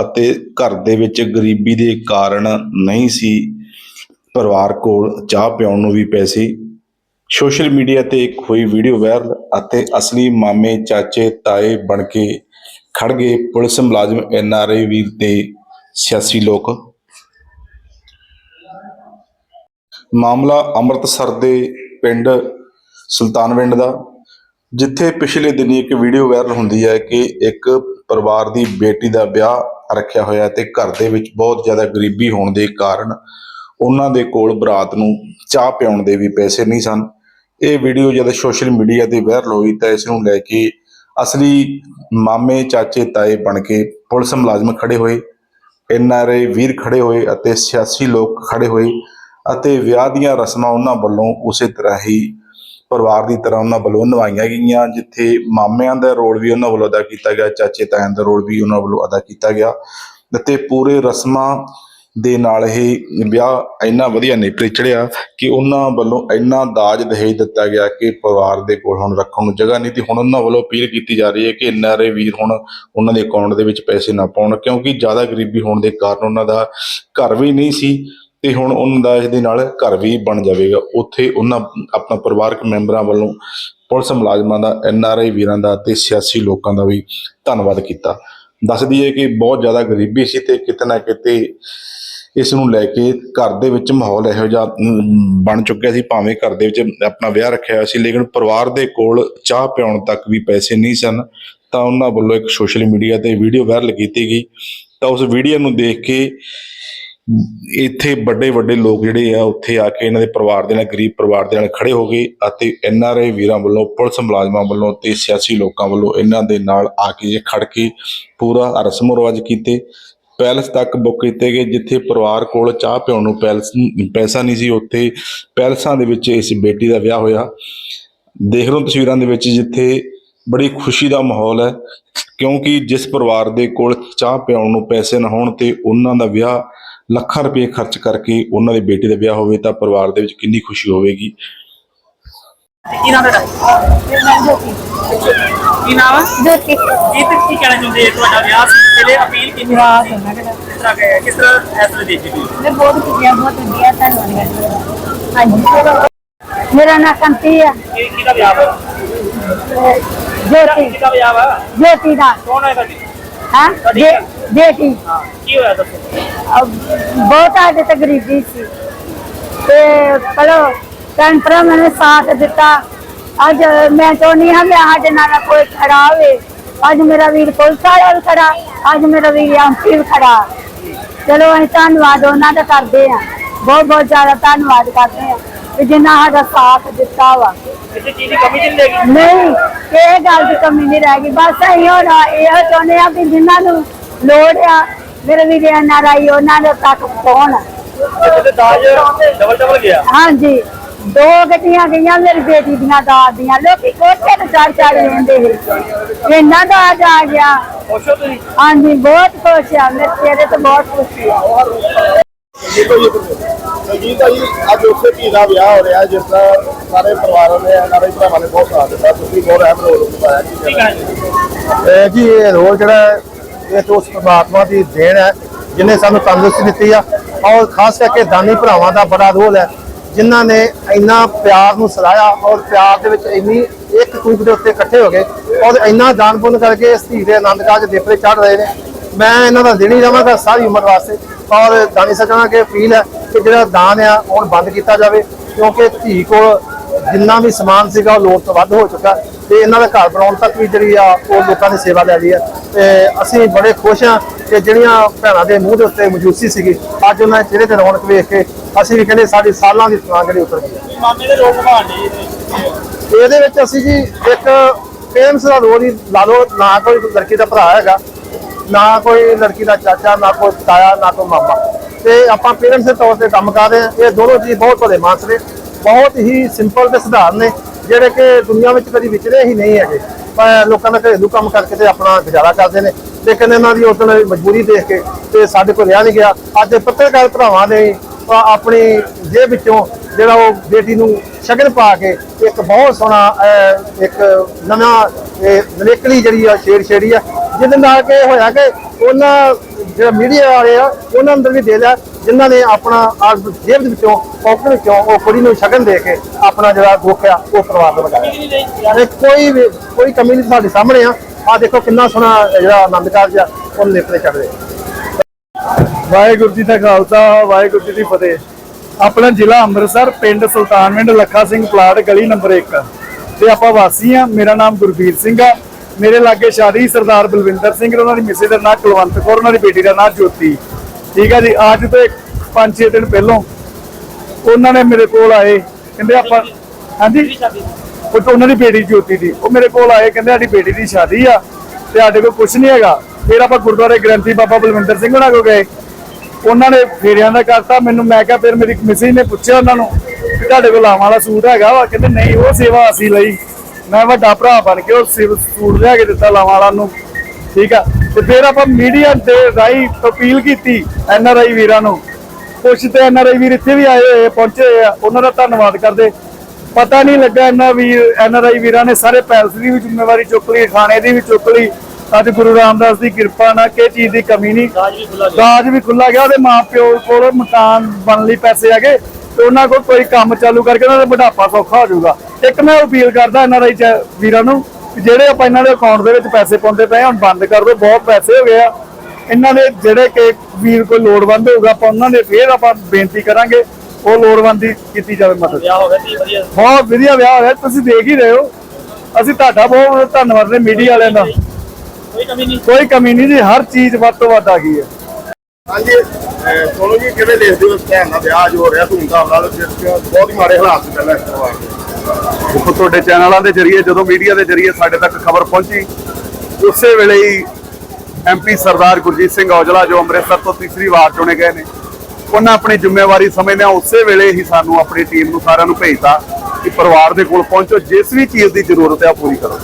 ਅਤੇ ਘਰ ਦੇ ਵਿੱਚ ਗਰੀਬੀ ਦੇ ਕਾਰਨ ਨਹੀਂ ਸੀ ਪਰਿਵਾਰ ਕੋਲ ਚਾਹ ਪਿਆਉਣ ਨੂੰ ਵੀ ਪੈਸੇ ਸੋਸ਼ਲ ਮੀਡੀਆ ਤੇ ਇੱਕ ਹੋਈ ਵੀਡੀਓ ਵਾਇਰਲ ਅਤੇ ਅਸਲੀ ਮਾਮੇ, ਚਾਚੇ, ਤਾਏ ਬਣ ਕੇ ਖੜ ਗਏ ਪੁਲਿਸ ਮੁਲਾਜ਼ਮ ਐਨਆਰਆਈ ਵੀਰ ਤੇ ਸਿਆਸੀ ਲੋਕ। ਮਾਮਲਾ ਅੰਮ੍ਰਿਤਸਰ ਦੇ ਪਿੰਡ ਸੁਲਤਾਨਵਿੰਡ ਦਾ, ਜਿੱਥੇ ਪਿਛਲੇ ਦਿਨੀ ਇੱਕ ਵੀਡੀਓ ਵਾਇਰਲ ਹੁੰਦੀ ਹੈ ਕਿ ਇੱਕ ਪਰਿਵਾਰ ਦੀ ਬੇਟੀ ਦਾ ਵਿਆਹ ਰੱਖਿਆ ਹੋਇਆ ਤੇ ਘਰ ਦੇ ਵਿੱਚ ਬਹੁਤ ਜ਼ਿਆਦਾ ਗਰੀਬੀ ਹੋਣ ਦੇ ਕਾਰਨ ਉਹਨਾਂ ਦੇ ਕੋਲ ਬਰਾਤ ਨੂੰ ਚਾਹ ਪਿਆਉਣ ਦੇ ਵੀ ਪੈਸੇ ਨਹੀਂ ਸਨ। ਇਹ ਵੀਡੀਓ ਜਦ ਸੋਸ਼ਲ ਮੀਡੀਆ ਤੇ ਵਾਇਰਲ ਹੋਈ ਤਾਂ ਇਸ ਨੂੰ ਲੈ ਕੇ ਅਸਲੀ ਮਾਮੇ, ਚਾਚੇ, ਤਾਏ ਬਣ ਕੇ ਪੁਲਿਸ ਮੁਲਾਜ਼ਮ ਖੜੇ ਹੋਏ ਐਨਆਰਆਈ ਵੀਰ ਖੜੇ ਹੋਏ ਅਤੇ ਸਿਆਸੀ ਲੋਕ ਖੜੇ ਹੋਏ ਅਤੇ ਵਿਆਹ ਦੀਆਂ ਰਸਮਾਂ ਉਹਨਾਂ ਵੱਲੋਂ ਉਸੇ ਤਰ੍ਹਾਂ ਹੀ ਪਰਿਵਾਰ ਦੀ ਤਰ੍ਹਾਂ ਉਹਨਾਂ ਵੱਲੋਂ ਨਿਭਾਈਆਂ ਗਈਆਂ, ਜਿੱਥੇ ਮਾਮਿਆਂ ਦਾ ਰੋਲ ਵੀ ਉਹਨਾਂ ਵੱਲੋਂ ਅਦਾ ਕੀਤਾ ਗਿਆ, ਚਾਚੇ ਤਾਇਆਂ ਦਾ ਰੋਲ ਵੀ ਉਹਨਾਂ ਵੱਲੋਂ ਅਦਾ ਕੀਤਾ ਗਿਆ ਅਤੇ ਪੂਰੇ ਰਸਮਾਂ ਦੇ ਨਾਲ ਇਹ ਵਿਆਹ ਇੰਨਾ ਵਧੀਆ ਨੇਪਰੇ ਚੜਿਆ ਕਿ ਉਹਨਾਂ ਵੱਲੋਂ ਇੰਨਾ ਦਾਜ ਦਹੇਜ ਦਿੱਤਾ ਗਿਆ ਕਿ ਪਰਿਵਾਰ ਦੇ ਕੋਲ ਹੁਣ ਰੱਖਣ ਨੂੰ ਜਗ੍ਹਾ ਨਹੀਂ ਤੇ ਹੁਣ ਉਹਨਾਂ ਵੱਲੋਂ ਅਪੀਲ ਕੀਤੀ ਜਾ ਰਹੀ ਹੈ ਕਿ ਐਨਆਰਏ ਵੀਰ ਹੁਣ ਉਹਨਾਂ ਦੇ ਅਕਾਊਂਟ ਦੇ ਵਿੱਚ ਪੈਸੇ ਨਾ ਪਾਉਣ, ਕਿਉਂਕਿ ਜ਼ਿਆਦਾ ਗਰੀਬੀ ਹੋਣ ਦੇ ਕਾਰਨ ਉਹਨਾਂ ਦਾ ਘਰ ਵੀ ਨਹੀਂ ਸੀ ਤੇ ਹੁਣ ਉਹਨਾਂ ਦਾ ਇਸ ਦੇ ਨਾਲ ਘਰ ਵੀ ਬਣ ਜਾਵੇਗਾ। ਉੱਥੇ ਉਹਨਾਂ ਆਪਣਾ ਪਰਿਵਾਰਕ ਮੈਂਬਰਾਂ ਵੱਲੋਂ ਪੁਲਿਸ ਮੁਲਾਜ਼ਮਾਂ ਦਾ, ਐੱਨ ਆਰ ਆਈ ਵੀਰਾਂ ਦਾ ਤੇ ਸਿਆਸੀ ਲੋਕਾਂ ਦਾ ਵੀ ਧੰਨਵਾਦ ਕੀਤਾ। ਦੱਸ ਦਈਏ ਕਿ ਬਹੁਤ ਜ਼ਿਆਦਾ ਗਰੀਬੀ ਸੀ ਤੇ ਕਿਤੇ ਨਾ ਕਿਤੇ ਇਸ ਨੂੰ ਲੈ ਕੇ ਘਰ ਦੇ ਵਿੱਚ ਮਾਹੌਲ ਇਹੋ ਜਿਹਾ ਬਣ ਚੁੱਕਿਆ ਸੀ, ਭਾਵੇਂ ਘਰ ਦੇ ਵਿੱਚ ਆਪਣਾ ਵਿਆਹ ਰੱਖਿਆ ਹੋਇਆ ਸੀ, ਲੇਕਿਨ ਪਰਿਵਾਰ ਦੇ ਕੋਲ ਚਾਹ ਪਿਆਉਣ ਤੱਕ ਵੀ ਪੈਸੇ ਨਹੀਂ ਸਨ। ਤਾਂ ਉਹਨਾਂ ਵੱਲੋਂ ਇੱਕ ਸੋਸ਼ਲ ਮੀਡੀਆ ਤੇ ਵੀਡੀਓ ਵਾਇਰਲ ਕੀਤੀ ਗਈ। ਤਾਂ ਉਸ ਵੀਡੀਓ ਨੂੰ ਦੇਖ ਕੇ ਇੱਥੇ ਵੱਡੇ ਵੱਡੇ ਲੋਕ ਜਿਹੜੇ ਆ, ਉੱਥੇ ਆ ਕੇ ਇਹਨਾਂ ਦੇ ਪਰਿਵਾਰ ਦੇ ਨਾਲ, ਗਰੀਬ ਪਰਿਵਾਰ ਦੇ ਨਾਲ ਖੜੇ ਹੋ ਗਏ ਅਤੇ ਐਨ ਆਰ ਆਈ ਵੀਰਾਂ ਵੱਲੋਂ, ਪੁਲਿਸ ਮੁਲਾਜ਼ਮਾਂ ਵੱਲੋਂ ਤੇ ਸਿਆਸੀ ਲੋਕਾਂ ਵੱਲੋਂ ਇਹਨਾਂ ਦੇ ਨਾਲ ਆ ਕੇ ਜੇ ਖੜ ਕੇ ਪੂਰਾ ਰਸਮ ਰਿਵਾਜ ਕੀਤੇ। ਪੈਲਸ ਤੱਕ ਬੁੱਕ ਕੀਤੇ ਗਏ, ਜਿੱਥੇ ਪਰਿਵਾਰ ਕੋਲ ਚਾਹ ਪਿਉਣ ਨੂੰ ਪੈਲਸ, ਪੈਸਾ ਨਹੀਂ ਸੀ, ਉੱਥੇ ਪੈਲਸਾਂ ਦੇ ਵਿੱਚ ਇਸ ਬੇਟੀ ਦਾ ਵਿਆਹ ਹੋਇਆ। ਦੇਖ ਲਓ ਤਸਵੀਰਾਂ ਦੇ ਵਿੱਚ, ਜਿੱਥੇ ਬੜੀ ਖੁਸ਼ੀ ਦਾ ਮਾਹੌਲ ਹੈ, ਕਿਉਂਕਿ ਜਿਸ ਪਰਿਵਾਰ ਦੇ ਕੋਲ ਚਾਹ ਪਿਆਉਣ ਨੂੰ ਪੈਸੇ ਨਾ ਹੋਣ ਤੇ ਉਹਨਾਂ ਦਾ ਵਿਆਹ ਲੱਖਾਂ ਰੁਪਏ ਖਰਚ ਕਰਕੇ ਉਹਨਾਂ ਦੀ ਬੇਟੀ ਦਾ ਵਿਆਹ ਹੋਵੇ ਤਾਂ ਪਰਿਵਾਰ ਦੇ ਵਿੱਚ ਕਿੰਨੀ ਖੁਸ਼ੀ ਹੋਵੇਗੀ? ਕੀ ਨਾਮ ਹੈ ਕੀ ਨਾਮ ਹੈ ਜੋਤੀ। ਕੀ ਤੇ ਕੀ ਕਹਿਣਾ ਚਾਹੁੰਦੇ ਹੋ? ਤੁਹਾਡਾ ਵਿਆਹ ਸੀ ਪਹਿਲੇ ਅਪੀਲ ਕੀਤੀ ਵਿਆਹ ਸੀ ਕਰਨਾ ਕਿਹੜਾ? ਕਿਸ ਤਰ੍ਹਾਂ ਗਏ? ਕਿਸ ਤਰ੍ਹਾਂ ਫੈਸਲੇ ਦੇਖੀ ਤੁਸੀਂ? ਮੈਂ ਬਹੁਤ ਵਧੀਆ ਬਹੁਤ ਵਧੀਆ ਧੰਨਵਾਦ। ਹਾਂਜੀ। ਮੇਰਾ ਨਾਮ ਕੰਤੀ ਆ। ਕਿਹਦਾ ਵਿਆਹ ਜੋਤੀ। ਕਿਹਦਾ ਵਿਆਹ ਵਾ? ਜੋਤੀ ਦਾ। ਕੌਣ ਹੈ? ਤੁਹਾਡੀ ਹਾਂ ਬੇਟੀ। ਹਾਂ ਕੀ ਹੋਇਆ ਦੱਸੋ? ਅਹ ਬਹੁਤ ਆਡੇ ਤੇ ਗਰੀਬੀ ਸੀ। ਤੇ ਚਲੋ ਭੈਣ ਭਰਾ ਨੇ ਸਾਥ ਦਿੱਤਾ। ਅੱਜ ਮੈਂ ਚਾਹੁੰਦੀ ਹਾਂ ਕਿ ਸਾਡੇ ਨਾਲ ਕੋਈ ਖੜਾ ਹੋਵੇ। ਅੱਜ ਮੇਰਾ ਵੀਰ ਪੁਲਿਸ ਵਾਲਾ ਵੀ ਖੜਾ ਅੱਜ ਮੇਰਾ ਵੀਰ ਐਮਪੀ ਵੀ ਖੜਾ। ਚਲੋ ਅਸੀਂ ਧੰਨਵਾਦ ਉਹਨਾਂ ਦਾ ਕਰਦੇ ਹਾਂ। ਬਹੁਤ ਬਹੁਤ ਜ਼ਿਆਦਾ ਧੰਨਵਾਦ ਕਰਦੇ ਹਾਂ ਕਿ ਜਿਨ੍ਹਾਂ ਸਾਡਾ ਸਾਥ ਦਿੱਤਾ ਵਾ। ਕਿਸੇ ਚੀਜ਼ ਦੀ ਕਮੀ ਨਹੀਂ ਲੱਗੀ ਨਹੀਂ ਇਹ ਗੱਲ ਦੀ ਕਮੀ ਨਹੀਂ ਰਹਿ ਗਈ। ਬਸ ਅਸੀਂ ਹੁਣ ਇਹ ਚਾਹੁੰਦੇ ਆ ਕਿ ਜਿਨ੍ਹਾਂ ਨੂੰ ਲੋੜ ਆ ਮੇਰੇ ਵੀਰ ਐਨਆਰਆਈ ਉਹਨਾਂ ਦੇ ਤੱਕ ਪਹੁੰਚ ਦੇ ਦਾਜ ਡਬਲ ਡਬਲ ਗਿਆ। ਹਾਂਜੀ। ਦੋ ਗੱਡੀਆਂ ਗਈਆਂ ਮੇਰੀ ਬੇਟੀ ਦੀਆਂ ਦਾਦ ਦੀਆਂ। ਲੋਕੀ ਕੋਠੇ ਤੇ ਚੜ ਚੜ ਲੈਂਦੇ ਸੀ। ਇੰਨਾ ਦਾਜ ਆ ਗਿਆ। ਖੁਸ਼ ਹੋ ਤੁਸੀਂ? ਹਾਂਜੀ ਬਹੁਤ ਖੁਸ਼ ਆ। ਮੇਰੇ ਚਿਹਰੇ ਤੇ ਬਹੁਤ ਖੁਸ਼ੀ ਆ। ਜੀ ਭਾਈ ਅੱਜ ਉਸੇ ਧੀ ਦਾ ਵਿਆਹ ਹੋ ਰਿਹਾ ਜਿਸ ਦਾ ਸਾਰੇ ਪਰਿਵਾਰਾਂ ਨੇ ਸਾਰੇ ਭਰਾਵਾਂ ਨੇ ਬਹੁਤ ਸਾਥ ਦਿੱਤਾ। ਤੁਸੀਂ ਬਹੁਤ ਅਹਿਮ ਰੋਲ ਨਿਭਾਇਆ ਜੀ। ਜੀ। ਇਹ ਰੋਲ ਜਿਹੜਾ ਇਹ ਤੋਂ ਉਸ ਪਰਮਾਤਮਾ ਦੀ ਦੇਣ ਹੈ, ਜਿਨੇ ਸਾਨੂੰ ਤੰਦਰੁਸਤੀ ਦਿੱਤੀ ਆ। ਔਰ ਖਾਸ ਕਰਕੇ ਦਾਨੀ ਭਰਾਵਾਂ ਦਾ ਬੜਾ ਰੋਲ ਹੈ, ਜਿਨ੍ਹਾਂ ਨੇ ਇੰਨਾ ਪਿਆਰ ਨੂੰ ਸਲਾਇਆ ਔਰ ਪਿਆਰ ਦੇ ਵਿੱਚ ਇੰਨੀ ਇੱਕ ਕੂਕ ਦੇ ਉੱਤੇ ਇਕੱਠੇ ਹੋ ਗਏ ਔਰ ਇੰਨਾ ਦਾਨ ਪੁੰਨ ਕਰਕੇ ਇਸ ਧੀ ਦੇ ਆਨੰਦ ਕਾਜ ਦੇਪਰੇ ਚੜ ਰਹੇ ਨੇ। ਮੈਂ ਇਹਨਾਂ ਦਾ ਦੇਣੀ ਰਵਾਂਗਾ ਸਾਰੀ ਉਮਰ ਵਾਸਤੇ ਔਰ ਦਾਨੀ ਸੱਜਣਾ ਕੇ ਅਪੀਲ ਹੈ ਕਿ ਜਿਹੜਾ ਦਾਨ ਆ ਹੁਣ ਬੰਦ ਕੀਤਾ ਜਾਵੇ, ਕਿਉਂਕਿ ਧੀ ਕੋਲ ਜਿੰਨਾ ਵੀ ਸਮਾਨ ਸੀਗਾ ਉਹ ਲੋੜ ਤੋਂ ਵੱਧ ਹੋ ਚੁੱਕਾ ਤੇ ਇਹਨਾਂ ਦਾ ਘਰ ਬਣਾਉਣ ਤੱਕ ਵੀ ਜਿਹੜੀ ਆ ਉਹ ਲੋਕਾਂ ਦੀ ਸੇਵਾ ਲੈ ਲਈ ਹੈ ਤੇ ਅਸੀਂ ਬੜੇ ਖੁਸ਼ ਹਾਂ ਕਿ ਜਿਹੜੀਆਂ ਭੈਣਾਂ ਦੇ ਮੂੰਹ ਦੇ ਉੱਤੇ ਮਜੂਸੀ ਸੀਗੀ ਅੱਜ ਉਹਨਾਂ ਦੇ ਚਿਹਰੇ ਤੇ ਰੌਣਕ ਵੇਖ ਕੇ ਅਸੀਂ ਵੀ ਕਹਿੰਦੇ ਸਾਡੀ ਸਾਲਾਂ ਦੀ ਥਕਾਨ ਜਿਹੜੀ ਉਤਰ ਗਈ। ਮਾਮੇ ਦੇ ਰੋਲ ਨਿਭਾਉਣੇ ਇਹਦੇ ਵਿੱਚ ਅਸੀਂ ਜੀ ਇੱਕ ਪੇਰੈਂਟਸ ਦਾ ਰੋਲ ਹੀ ਲਾ ਲਓ ਨਾ ਕੋਈ ਲੜਕੀ ਦਾ ਭਰਾ ਹੈਗਾ ਨਾ ਕੋਈ ਲੜਕੀ ਦਾ ਚਾਚਾ ਨਾ ਕੋਈ ਤਾਇਆ ਨਾ ਕੋਈ ਮਾਮਾ। ਤੇ ਆਪਾਂ ਪੇਰੈਂਟਸ ਦੇ ਤੌਰ ਤੇ ਕੰਮ ਕਰ ਰਹੇ ਹਾਂ। ਇਹ ਦੋਨੋਂ ਜੀ ਬਹੁਤ ਭਲੇ ਮਾਨਸ ਨੇ ਬਹੁਤ ਹੀ ਸਿੰਪਲ ਤੇ ਸਧਾਰਨ ਨੇ। ਜਿਹੜੇ ਕਿ ਦੁਨੀਆ ਵਿੱਚ ਕਦੀ ਵਿਚਰੇ ਹੀ ਨਹੀਂ ਹੈਗੇ। ਪਰ ਲੋਕਾਂ ਦਾ ਘਰੇਲੂ ਕੰਮ ਕਰਕੇ ਤੇ ਆਪਣਾ ਗੁਜ਼ਾਰਾ ਕਰਦੇ ਨੇ। ਲੇਕਿਨ ਇਹਨਾਂ ਦੀ ਉਦੋਂ ਮਜਬੂਰੀ ਦੇਖ ਕੇ ਤੇ ਸਾਡੇ ਕੋਲ ਰਿਹਾ ਨਹੀਂ ਗਿਆ। ਅੱਜ ਪੱਤਰਕਾਰ ਭਰਾਵਾਂ ਨੇ ਆਪਣੀ ਜੇਬ ਵਿੱਚੋਂ ਜਿਹੜਾ ਉਹ ਬੇਟੀ ਨੂੰ ਸ਼ਗਨ ਪਾ ਕੇ ਇੱਕ ਬਹੁਤ ਸੋਹਣਾ ਇੱਕ ਨਵਾਂ, ਇਹ ਜਿਹੜੀ ਆ ਸ਼ੇਰ ਛੇੜੀ ਆ, ਜਿਹਦੇ ਨਾਲ ਕਿ ਹੋਇਆ ਕਿ ਉਹਨਾਂ ਜਿਹੜਾ ਮੀਡੀਆ ਵਾਲੇ ਆ, ਉਹਨਾਂ ਅੰਦਰ ਵੀ ਦੇ ਲਿਆ। ਜਿਨ੍ਹਾਂ ਨੇ ਆਪਣਾ ਆਪ ਜੇਬ ਦੇ ਵਿੱਚੋਂ ਪਾਕਟ ਵਿੱਚੋਂ ਉਹ ਕੁੜੀ ਨੂੰ ਸ਼ਗਨ ਦੇ ਕੇ ਆਪਣਾ ਜਿਹੜਾ ਦੁੱਖ ਉਹ ਪਰਿਵਾਰ ਦਾ ਲਗਾਇਆ। ਤੇ ਕੋਈ ਵੀ, ਕੋਈ ਕਮੀ ਨਹੀਂ ਸਾਡੇ ਸਾਹਮਣੇ ਆ। ਆ ਦੇਖੋ ਕਿੰਨਾ ਸੋਹਣਾ ਜਿਹੜਾ ਆਨੰਦ ਕਾਰਜ ਆ, ਉਹ ਨੇਪਰੇ ਚੜਦੇ ਵਾਹਿਗੁਰੂ ਜੀ ਦਾ ਖਾਲਸਾ, ਵਾਹਿਗੁਰੂ ਜੀ ਦੀ ਫਤਿਹ। ਆਪਣਾ ਜ਼ਿਲ੍ਹਾ ਅੰਮ੍ਰਿਤਸਰ, ਪਿੰਡ ਸੁਲਤਾਨਵਿੰਡ, ਲੱਖਾ ਸਿੰਘ ਪਲਾਟ, ਗਲੀ ਨੰਬਰ 1 ਤੇ ਆਪਾਂ ਵਾਸੀ ਆ ਮੇਰਾ ਨਾਮ ਗੁਰਬੀਰ ਸਿੰਘ ਆ। ਮੇਰੇ ਲਾਗੇ ਸ਼ਾਦੀ ਸਰਦਾਰ ਬਲਵਿੰਦਰ ਸਿੰਘ ਉਹਨਾਂ ਦੀ ਮਿਸੇ ਦਾ ਨਾਮ ਕੁਲਵੰਤ ਕੌਰ, ਉਹਨਾਂ ਦੀ ਬੇਟੀ ਦਾ ਨਾਮ ਜੋਤੀ। ਠੀਕ ਆ ਜੀ ਅੱਜ ਤੋਂ 5-6 ਦਿਨ ਪਹਿਲਾਂ ਉਹਨਾਂ ਨੇ ਮੇਰੇ ਕੋਲ ਆਏ ਕਹਿੰਦੇ ਆਪਾਂ ਹਾਂਜੀ? ਉਹ ਤਾਂ ਉਹਨਾਂ ਦੀ ਬੇਟੀ ਜੋਤੀ ਦੀ। ਉਹ ਮੇਰੇ ਕੋਲ ਆਏ ਕਹਿੰਦੇ ਸਾਡੀ ਬੇਟੀ ਦੀ ਸ਼ਾਦੀ ਆ ਤੇ ਸਾਡੇ ਕੋਲ ਕੁਝ ਨਹੀਂ ਹੈਗਾ। ਫਿਰ ਆਪਾਂ ਗੁਰਦੁਆਰੇ ਗ੍ਰੰਥੀ ਬਾਬਾ ਬਲਵਿੰਦਰ ਸਿੰਘ ਉਹਨਾਂ ਕੋਲ ਗਏ। ਉਹਨਾਂ ਨੇ ਫੇਰਿਆਂ ਦਾ ਕਰਤਾ ਮੈਨੂੰ ਮੈਂ ਕਿਹਾ ਫਿਰ ਮੇਰੀ ਮਿਸਿਸ ਨੇ ਪੁੱਛਿਆ ਉਹਨਾਂ ਨੂੰ ਕਿ ਤੁਹਾਡੇ ਕੋਲ ਲਾਵਾਂ ਵਾਲਾ ਸੂਟ ਹੈਗਾ ਵਾ? ਕਹਿੰਦੇ ਨਹੀਂ ਉਹ ਸੇਵਾ ਅਸੀਂ ਲਈ। ਮੈਂ ਵੱਡਾ ਭਰਾ ਬਣ ਕੇ ਉਹ ਸੂਟ ਲਿਆ ਕੇ ਦਿੱਤਾ ਲਾਵਾਂ ਵਾਲਾ ਨੂੰ। ਠੀਕ ਆ। ਤੇ ਫਿਰ ਆਪਾਂ ਮੀਡੀਆ ਦੇ ਰਾਹੀਂ ਅਪੀਲ ਕੀਤੀ ਐਨ ਆਰ ਆਈ ਵੀਰਾਂ ਨੂੰ। ਕੁਛ ਤੇ ਐਨ ਆਰ ਆਈ ਵੀਰ ਇੱਥੇ ਵੀ ਆਏ ਹੋਏ ਆ, ਪਹੁੰਚੇ ਹੋਏ ਆ ਉਹਨਾਂ ਦਾ ਧੰਨਵਾਦ ਕਰਦੇ। ਪਤਾ ਨਹੀਂ ਲੱਗਾ ਇਹਨਾਂ ਵੀਰ ਐਨ ਆਰ ਆਈ ਵੀਰਾਂ ਨੇ ਸਾਰੇ ਪੈਲਸ ਦੀ ਵੀ ਜ਼ਿੰਮੇਵਾਰੀ ਚੁੱਕ ਲਈ ਖਾਣੇ ਦੀ ਵੀ ਚੁੱਕ ਲਈ। ਅੱਜ ਗੁਰੂ ਰਾਮਦਾਸ ਦੀ ਕਿਰਪਾ ਨਾਲ ਕਿਸੇ ਚੀਜ਼ ਦੀ ਕਮੀ ਨਹੀਂ। ਰਾਜ ਵੀ ਖੁੱਲਾ ਦਾਜ ਵੀ ਖੁੱਲਾ ਗਿਆ ਉਹਦੇ ਮਾਪਿਓ ਕੋਲ ਮਕਾਨ ਬਣਨ ਲਈ ਪੈਸੇ ਹੈਗੇ ਤੇ ਉਹਨਾਂ ਕੋਲ ਕੋਈ ਕੰਮ ਚਾਲੂ ਕਰਕੇ ਉਹਨਾਂ ਦਾ ਬੁਢਾਪਾ ਸੌਖਾ ਹੋ ਜਾਊਗਾ। ਇੱਕ ਮੈਂ ਅਪੀਲ ਕਰਦਾ ਇਹਨਾਂ ਰਾਈ ਵੀਰਾਂ ਨੂੰ ਕਿ ਜਿਹੜੇ ਆਪਾਂ ਇਹਨਾਂ ਦੇ ਅਕਾਊਂਟ ਦੇ ਵਿੱਚ ਪੈਸੇ ਪਾਉਂਦੇ ਪਏ ਆ, ਹੁਣ ਬੰਦ ਕਰ ਦਿਓ ਬਹੁਤ ਪੈਸੇ ਹੋ ਗਏ ਆ। ਇਹਨਾਂ ਦੇ ਜਿਹੜੇ ਕਿ ਵੀਰ ਕੋਈ ਲੋੜਵੰਦ ਹੋਊਗਾ ਆਪਾਂ ਉਹਨਾਂ ਦੇ ਫੇਰ ਆਪਾਂ ਬੇਨਤੀ ਕਰਾਂਗੇ ਉਹ ਲੋੜਵੰਦ ਦੀ ਕੀਤੀ ਜਾਵੇ ਮਦਦ। ਵਿਆਹ ਹੋ ਗਿਆ ਸੀ ਵਧੀਆ। ਬਹੁਤ ਵਧੀਆ ਵਿਆਹ ਹੋਇਆ ਤੁਸੀਂ ਦੇਖ ਹੀ ਰਹੇ ਹੋ। ਅਸੀਂ ਤੁਹਾਡਾ ਬਹੁਤ ਬਹੁਤ ਧੰਨਵਾਦ ਨੇ ਮੀਡੀਆ ਵਾਲਿਆਂ ਦਾ। ਕੋਈ ਕਮੀ ਨਹੀਂ। ਕੋਈ ਕਮੀ ਨਹੀਂ ਜੀ ਹਰ ਚੀਜ਼ ਵੱਧ ਤੋਂ ਵੱਧ ਆ ਗਈ ਹੈ। ਹਾਂਜੀ ਸੋਨੂ ਜੀ ਕਿਵੇਂ ਦੇਖਦੇ ਹੋ ਇਸ ਭੈਣ ਦਾ ਵਿਆਹ ਜੋ ਹੋ ਰਿਹਾ ਧੂਮਧਾਮ ਨਾਲ ਚ ਬਹੁਤ ਹੀ ਮਾੜੇ ਹਾਲਾਤ ਸੀ ਪਹਿਲਾਂ ਇਸ ਦੇ। ਦੇਖੋ ਤੁਹਾਡੇ ਚੈਨਲਾਂ ਦੇ ਜ਼ਰੀਏ, ਜਦੋਂ ਮੀਡੀਆ ਦੇ ਜ਼ਰੀਏ ਸਾਡੇ ਤੱਕ ਖਬਰ ਪਹੁੰਚੀ, ਉਸੇ ਵੇਲੇ ਹੀ ਐਮਪੀ ਸਰਦਾਰ ਗੁਰਜੀਤ ਸਿੰਘ ਔਜਲਾ, ਜੋ ਅੰਮ੍ਰਿਤਸਰ ਤੋਂ ਤੀਸਰੀ ਵਾਰ ਚੁਣੇ ਗਏ ਨੇ, ਉਹਨਾਂ ਆਪਣੀ ਜ਼ਿੰਮੇਵਾਰੀ ਸਮਝਦਿਆਂ ਉਸੇ ਵੇਲੇ ਹੀ ਸਾਨੂੰ ਆਪਣੀ ਟੀਮ ਨੂੰ ਸਾਰਿਆਂ ਨੂੰ ਭੇਜਤਾ ਕਿ ਪਰਿਵਾਰ ਦੇ ਕੋਲ ਪਹੁੰਚੋ, ਜਿਸ ਵੀ ਚੀਜ਼ ਦੀ ਜ਼ਰੂਰਤ ਹੈ ਉਹ ਪੂਰੀ ਕਰੋ।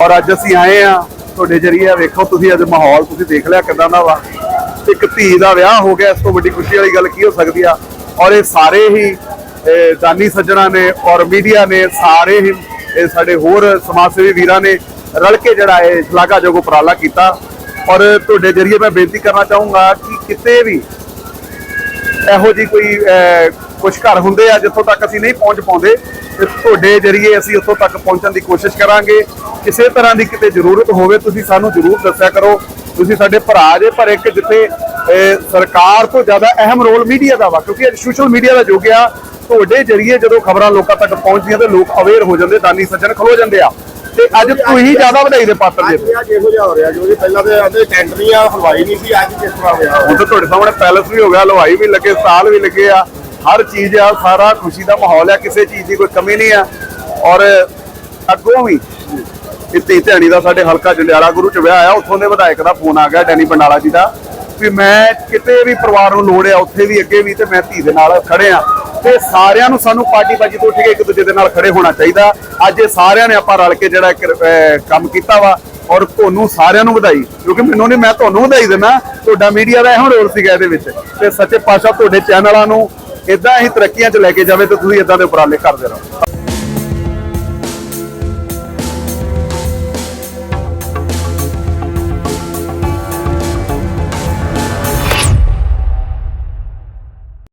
ਔਰ ਅੱਜ ਅਸੀਂ ਆਏ ਆ ਤੁਹਾਡੇ ਜ਼ਰੀਏ ਵੇਖੋ, ਤੁਸੀਂ ਅੱਜ ਮਾਹੌਲ ਤੁਸੀਂ ਦੇਖ ਲਿਆ ਕਿਦਾਂ ਦਾ ਵਾ। ਇੱਕ ਧੀ ਦਾ ਵਿਆਹ ਹੋ ਗਿਆ, ਇਸ ਤੋਂ ਵੱਡੀ ਖੁਸ਼ੀ ਵਾਲੀ ਗੱਲ ਕੀ ਹੋ ਸਕਦੀ ਆ? ਔਰ ਇਹ ਸਾਰੇ ਹੀ ਦਾਨੀ ਸੱਜਣਾ ਨੇ ਔਰ ਮੀਡੀਆ ਨੇ ਸਾਰੇ ਹੀ ਇਹ ਸਾਡੇ ਹੋਰ ਸਮਾਜ ਸੇਵੀ ਵੀਰਾਂ ਨੇ ਰਲ ਕੇ ਜਿਹੜਾ ਇਹ ਸ਼ਲਾਘਾਯੋਗ ਉਪਰਾਲਾ ਕੀਤਾ। ਔਰ ਤੁਹਾਡੇ ਜ਼ਰੀਏ ਮੈਂ ਬੇਨਤੀ ਕਰਨਾ ਚਾਹੂੰਗਾ ਕਿ ਕਿਤੇ ਵੀ ਇਹੋ ਜੀ ਕੋਈ ਕੁਝ ਘਰ ਹੁੰਦੇ ਆ ਜਿੱਥੋਂ ਤੱਕ ਅਸੀਂ ਨਹੀਂ ਪਹੁੰਚ ਪਾਉਂਦੇ, ਤੇ ਤੁਹਾਡੇ ਜਰੀਏ ਅਸੀਂ ਉੱਥੋਂ ਤੱਕ ਪਹੁੰਚਣ ਦੀ ਕੋਸ਼ਿਸ਼ ਕਰਾਂਗੇ। ਕਿਸੇ ਤਰ੍ਹਾਂ ਦੀ ਕਿਤੇ ਜ਼ਰੂਰਤ ਹੋਵੇ, ਤੁਸੀਂ ਸਾਨੂੰ ਜ਼ਰੂਰ ਦੱਸਿਆ ਕਰੋ। ਤੁਸੀਂ ਸਾਡੇ ਭਰਾ ਜੇ, ਪਰ ਇੱਕ ਜਿੱਥੇ ਸਰਕਾਰ ਤੋਂ ਜ਼ਿਆਦਾ ਅਹਿਮ ਰੋਲ ਮੀਡੀਆ ਦਾ ਵਾ, ਕਿਉਂਕਿ ਅੱਜ ਸੋਸ਼ਲ ਮੀਡੀਆ ਦਾ ਯੁੱਗ ਆ ਤੁਹਾਡੇ ਜਰੀਏ ਜਦੋਂ ਖਬਰਾਂ ਲੋਕਾਂ ਤੱਕ ਪਹੁੰਚਦੀਆਂ ਤੇ ਲੋਕ ਅਵੇਅਰ ਹੋ ਜਾਂਦੇ ਦਾਨੀ ਸੱਜਣ ਖਲੋ ਜਾਂਦੇ ਆ। ਤੇ ਅੱਜ ਤੁਸੀਂ ਜ਼ਿਆਦਾ ਵਧਾਈ ਦੇ ਪਾਤਰ ਜੇ। ਅੱਜ ਵਿਆਹ ਜਿਹੋ ਹੋ ਰਿਹਾ ਜੋ ਜੀ ਪਹਿਲਾਂ ਤੇ ਆਂਦੇ ਟੈਂਡਰੀਆਂ ਹਲਵਾਈ ਨਹੀਂ ਸੀ ਅੱਜ ਕਿਸ ਤਰ੍ਹਾਂ ਵਿਆਹ ਹੋ ਹੁਣ ਤਾਂ ਤੁਹਾਡੇ ਸਾਹਮਣੇ ਪੈਲਸ ਵੀ ਹੋ ਗਿਆ ਹਲਵਾਈ ਵੀ ਲੱਗੇ ਸਾਲ ਵੀ ਲੱਗੇ ਆ। ਹਰ ਚੀਜ਼ ਆ ਸਾਰਾ ਖੁਸ਼ੀ ਦਾ ਮਾਹੌਲ ਆ ਕਿਸੇ ਚੀਜ਼ ਦੀ ਕੋਈ ਕਮੀ ਨਹੀਂ ਆ। ਔਰ ਅੱਗੋਂ ਵੀ ਇੱਥੇ ਧਿਆਣੀ ਦਾ ਸਾਡੇ ਹਲਕਾ ਜੰਡਿਆਲਾ ਗੁਰੂ ਚ ਵਿਆਹ ਆ ਉੱਥੋਂ ਦੇ ਵਿਧਾਇਕ ਦਾ ਫੋਨ ਆ ਗਿਆ ਡੈਨੀ ਬੰਡਾਲਾ ਜੀ ਦਾ ਵੀ ਮੈਂ ਕਿਤੇ ਵੀ ਪਰਿਵਾਰ ਨੂੰ ਲੋੜ ਆ ਉੱਥੇ ਵੀ ਅੱਗੇ ਵੀ ਤੇ ਮੈਂ ਧੀ ਦੇ ਨਾਲ ਖੜੇ ਆ। ਤੇ ਸਾਰਿਆਂ ਨੂੰ ਸਾਨੂੰ ਪਾਰਟੀ ਬਾਜੀ ਤੋਂ ਉੱਠ ਕੇ ਇੱਕ ਦੂਜੇ ਦੇ ਨਾਲ ਖੜੇ ਹੋਣਾ ਚਾਹੀਦਾ। ਅੱਜ ਇਹ ਸਾਰਿਆਂ ਨੇ ਆਪਾਂ ਰਲ ਕੇ ਜਿਹੜਾ ਕੰਮ ਕੀਤਾ ਵਾ ਔਰ ਤੁਹਾਨੂੰ ਸਾਰਿਆਂ ਨੂੰ ਵਧਾਈ। ਕਿਉਂਕਿ ਮੈਨੂੰ ਨਹੀਂ, ਮੈਂ ਤੁਹਾਨੂੰ ਵਧਾਈ ਦਿੰਦਾ। ਤੁਹਾਡਾ ਮੀਡੀਆ ਦਾ ਇਹੋ ਰੋਲ ਸੀਗਾ ਇਹਦੇ ਵਿੱਚ। ਤੇ ਸੱਚੇ ਪਾਤਸ਼ਾਹ ਤੁਹਾਡੇ ਚੈਨਲਾਂ ਨੂੰ ਇਦਾਂ ਹੀ ਤਰੱਕੀਆਂ 'ਚ ਲੈ ਕੇ ਜਾਵੇ ਤੇ ਤੁਸੀਂ ਇਦਾਂ ਦੇ ਉਪਰਾਲੇ ਕਰਦੇ ਰਹੋ।